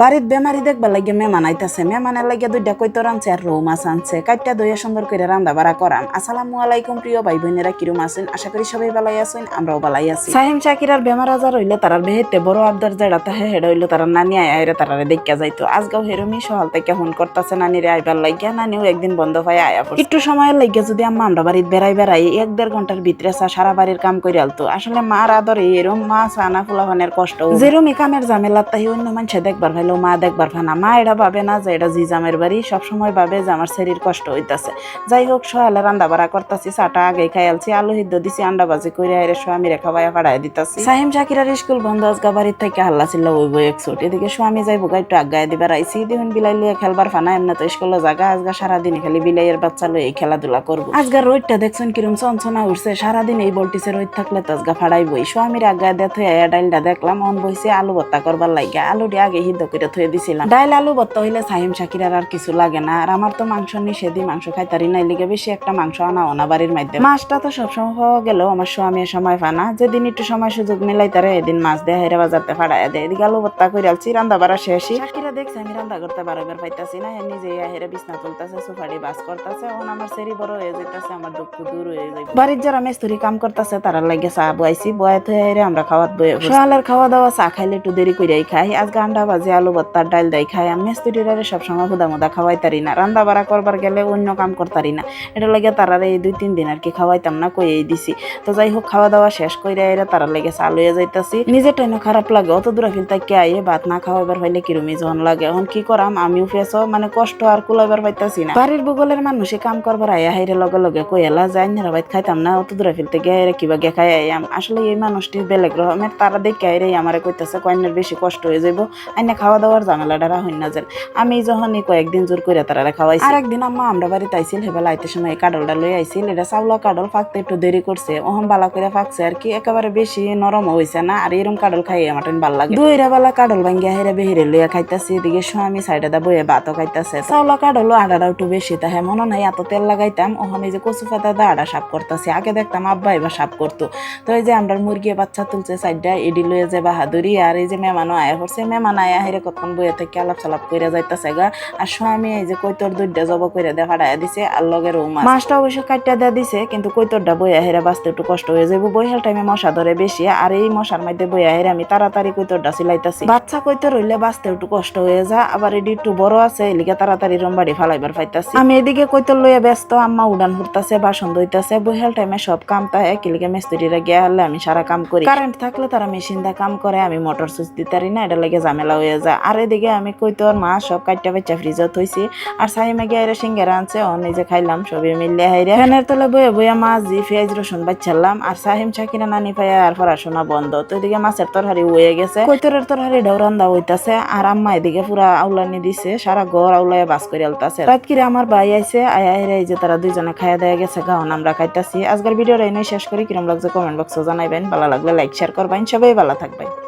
বাড়িত বেমারি দেখবার লাগে মেহমান আইতাছে। মেহমানের লাগে দুইটা কইতো রানছে আর রৌ মাছ আনছে। কাইটা দইয়া সুন্দর করে রান্দা বাড়া করাম। আসসালামু আলাইকুম প্রিয় ভাই বোনেরা কিরম আছেন? আশা করি সবাই ভালাই আছেন আমরাও ভালাই আছি। সাহিম শাকিরার বেমার আজার হইলে তারার বেহেতে বড় আবদার যেটা তাহে হেডা হইল তারা নানি আয় আয়রে তারারে দেখা যাইতো। আজগাও হেরমি সহাল থেকে ফোন করতেছে নানিরে আইবার লাগিয়া। নানিও একদিন বন্ধ হয়ে আয়া। একটু সময়ের লাগিয়া যদি আম্মা আমরা বাড়িতে বেড়াই বেড়াই এক দেড় ঘণ্টার ভিতরে সারা বাড়ির কাম করে আলতো। আসলে মার আদরে এরম মা সানা ফুলাফানের কষ্ট। যেরম কামের ঝামেলা তাই অন্য মানুষে দেখবার ভাইলো মা দেখবার ফানা মা এটা ভাবে না যে এটা জি জামের বাড়ি, সবসময় ভাবে যে আমার শরীর কষ্ট হইতাছে। যাই হোক সকালে রান্না বাড়া করতাছি, চাটা আগে খাই আলছি, আলু সিদ্ধ দিছি, আন্ডা ভাজি করে আইরে স্বামী রেখা ভাইয়া ফাড়াই দিতাছি। সাহিম শাকিরার স্কুল বন্ধ আজগা বাড়ির থেকে হাল্লা ছিল ওই বই একশোট এদিকে স্বামী যাই বোকা একটু আগায় দিবার আইসি দেখুন বিলাই লিয়ে খেলবার ফানা এমনি তো স্কুলে জাগা আজগা সারাদিন খালি বিলাইয়ের বাচ্চা লয়ে খেলাধুলা করব। আজগা রোদটা দেখছেন কিরম চঞ্চনা উঠছে সারাদিন এই বলটিছে রোদ থাকলে তো আজগা ফাড়াই বই স্বামীর আগায় আয়া ডাইলটা দেখলাম, অন বইছে আলু ভর্তা করবার লাগিয়া আলুটি আগে সিদ্ধ করে থয়ে দিছিলাম ডাইল আলু ভর্তা হইলে সাহিম শাকিরার আর কিছু লাগে না। আর আমার তো মাংস নিষেধই মাংস খাইতারি নাই। লিগে বেশি একটা মাংস আনা ওনা বাড়ির মাধ্যমে। মাছটা তো সবসময় পাওয়া গেলেও আমার স্বামী সময় পানা যেদিন একটু সময় সুযোগ মিলাই তারে এদিন মাছ দেয় হেরে বাজারতে ফাড়াই দেয়। এদিকে আলু ভর্তা করে আলছি রান্দা বাড়া শেষই শাকিরা দেখছে আমি রান্দা করতে বারবার পাইতাছি না। হে নিজে হেরে বিছনা তুলতেছে সোফাটি বাস করতেছে। ওন আমার সেরি বড় হয়ে যাইতাছে আমার দুঃখ দূর হয়ে যাই বাড়ির যারা মেস্তুরি কাম করতেছে তারা লাগে চা বয়াইছি। বয়াত আমরা খাওয়াত বয়ে সকালের খাওয়া দাওয়া চা খাইলে একটু দেরি কইরাই খাই। আজকে আন্ডা ভাজি আলু ভর্তার ডাল দাই খাই। আমি মেস্তুরিরারে সবসময় হুদা মুদা খাওয়াই তারি না। রান্দা বাড়া করবার গেলে অন্য কাম করতারি না। এটা লাগে তারারে এই দুই তিন দিন আর কি খাওয়াইতাম না, কইয়েই দিছি। তো যাই হোক খাওয়া দাওয়া শেষ কইরা এরা তারা লেগে চা লইয়া যাইতাছি। নিজের টাইম খারাপ লাগে, অত দূরে ফিলতে কে আইয়ে ভাত না খাওয়াইবার হইলে কিরমি যখন লাগে। এখন কি করাম? আমিও ফেস মানে কষ্ট আর কুলাইবার পাইতাছি না। বাড়ির বগলের মানুষে কাম করবার আয়া হাইরে লগে লগে কইলা যাই না ভাই খাইতাম না, অত দূরে ফিলতে গে আইরে কিবা গে খাই আইয়াম। আসলে এই মানুষটি বেলেগ রকমের তারা দেখে আইরে আমারে কইতাছে, কন্যার বেশি কষ্ট হয়ে যাইব, আইনে খাওয়া দাওয়ার ঝামেলাটা রাহইন না যেন। আমি যখনই কয়েকদিন জোর করে তারা খাওয়াইছি। আর একদিন আম্মা আমরা বাড়িতে আইছিল হেবেলা আইতে সময় এই কাডলটা লই আইছিল এটা চাউলা কাডল ফাঁকতে একটু দেরি করছে ওহন বালা করে ফাঁকছে আর কি একেবারে বেশি নরম হইছে না আর এরকম কাডল খাই আমার ভালো লাগে দুইরা বেলা কাডল ভাঙ্গিয়া হেরে বেহিরে লইয়া খাইতাছি এদিকে স্বামী সাইডে দা বইয়ে ভাতও খাইতাছে। চাউলা কাডল আডাটা একটু বেশি তাহে মনে নাই এত তেল লাগাইতাম ওখানে যে কচু পাতা দা আডা সাপ করতাছি আগে দেখতাম আব্বা এবার সাপ করতো। তো এই যে আমরা মুরগি বাচ্চা তুলছে সাইডটা এডি লইয়া যে বাহাদুরি আর এই যে মেহমানও আয়া করছে মেহমান আয়া হেরে কতক্ষণ বইয়ে থেকে আলাপ সালাপ করে যাইতাছে গা। আর স্বামী এই যে কৈতর দুইটা জব করে দে ফাড়াইয়া দিছে, আর লগে রৌ মাছ। মাছটা অবশ্য কাটিয়া দেয়া দিছে, কিন্তু কৈতরটা বইয়া হেরা বাঁচতে একটু কষ্ট হয়ে যাব বইহাল টাইমে মশা ধরে বেশি, আর এই মশার মধ্যে বইয়া হেরে আমি তাড়াতাড়ি কৈতরটা সিলাইতাছি। বাচ্চা কৈতর হইলে বাঁচতে একটু কষ্ট হয়ে যা, আবার এটি একটু বড় আছে এলিকে তাড়াতাড়ি রম্বাড়ি ফালাইবার পাইতাছি। আমি এদিকে কৈতর লইয়া ব্যস্ত, আম্মা উড়ান ফুটতাছে বাসন ধইতাছে, বইহাল টাইমে সব কাম তাই একিলিকে মিস্ত্রিরা গিয়া হলে আমি সারা কাম করি। কারেন্ট থাকলে তারা মেশিন দা কাম করে, আমি মোটর সুইচ দিতারি না, এটা লাগে ঝামেলা হয়ে যায়। আর এদিকে আমি কই কৈতর মাছ সব কাটটা বাচ্চা ফ্রিজত থইছি। আর সাইমে গিয়ে আইরে সিঙ্গারা আনছে ও নিজে খাইলাম সবই মিললে হাইরে ফ্যানের তলে বয়ে বইয়া মাছ জি পেঁয়াজ রসুন বাচ্চালাম আর সাহিম শাকিনা নানি পাইয়া আর পড়াশোনা বন্ধ। তো এদিকে মাছের তরহারি হয়ে গেছে। কৈতরের তরহারি ডৌরান্দা হইতাছে। আর আম্মা এদিকে পুরা আউলানি দিছে। সারা ঘর আউলায় বাস করে আলতাছে। রাত কিরে আমার ভাই আইছে, আয়া হেরে এই যে তারা দুইজনে খাইয়া দেয়া গেছে গাহন আমরা খাইতাছি। আজকের ভিডিওটা এনে শেষ করি। কিরম লাগছে কমেন্ট বক্সে জানাইবেন। ভালো লাগলে লাইক, শেয়ার করবেন। সবাই ভালো থাকবেন।